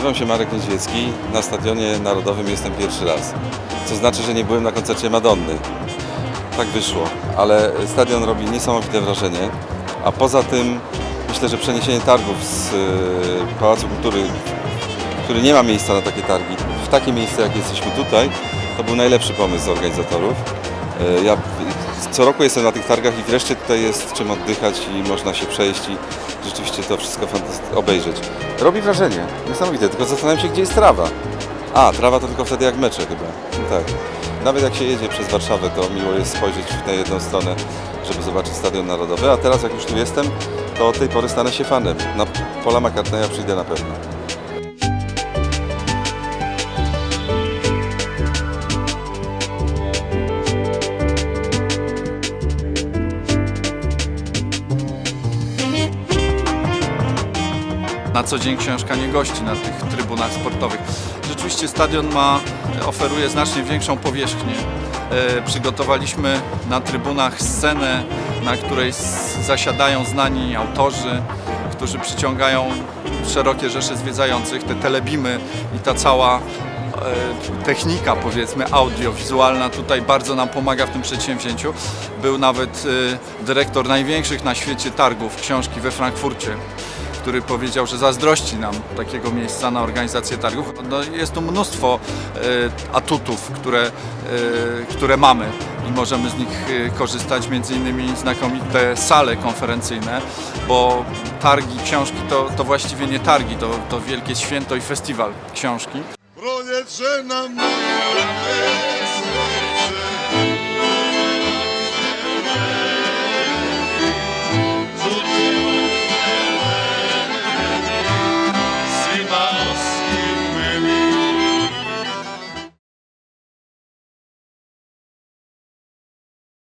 Nazywam się Marek Niedźwiecki. Na Stadionie Narodowym jestem pierwszy raz. Co znaczy, że nie byłem na koncercie Madonny. Tak wyszło, ale stadion robi niesamowite wrażenie. A poza tym myślę, że przeniesienie targów z y, Pałacu Kultury, który nie ma miejsca na takie targi, w takie miejsce jak jesteśmy tutaj, to był najlepszy pomysł organizatorów. Y, Ja co roku jestem na tych targach i wreszcie tutaj jest czym oddychać i można się przejść i rzeczywiście to wszystko obejrzeć. Robi wrażenie, niesamowite, tylko zastanawiam się, gdzie jest trawa. A, trawa to tylko wtedy jak mecze chyba. No tak. Nawet jak się jedzie przez Warszawę, to miło jest spojrzeć na jedną stronę, żeby zobaczyć Stadion Narodowy. A teraz jak już tu jestem, to od tej pory stanę się fanem. Na Pola McCartneya przyjdę na pewno. Na co dzień książka nie gości na tych trybunach sportowych. Rzeczywiście stadion ma, oferuje znacznie większą powierzchnię. E, Przygotowaliśmy na trybunach scenę, na której zasiadają znani autorzy, którzy przyciągają szerokie rzesze zwiedzających. Te telebimy i ta cała e, technika, powiedzmy, audiowizualna tutaj bardzo nam pomaga w tym przedsięwzięciu. Był nawet e, dyrektor największych na świecie targów książki we Frankfurcie który powiedział, że zazdrości nam takiego miejsca na organizację targów. No, jest tu mnóstwo e, atutów, które, e, które mamy i możemy z nich e, korzystać, między innymi znakomite sale konferencyjne, bo targi książki to, to właściwie nie targi, to, to wielkie święto i festiwal książki.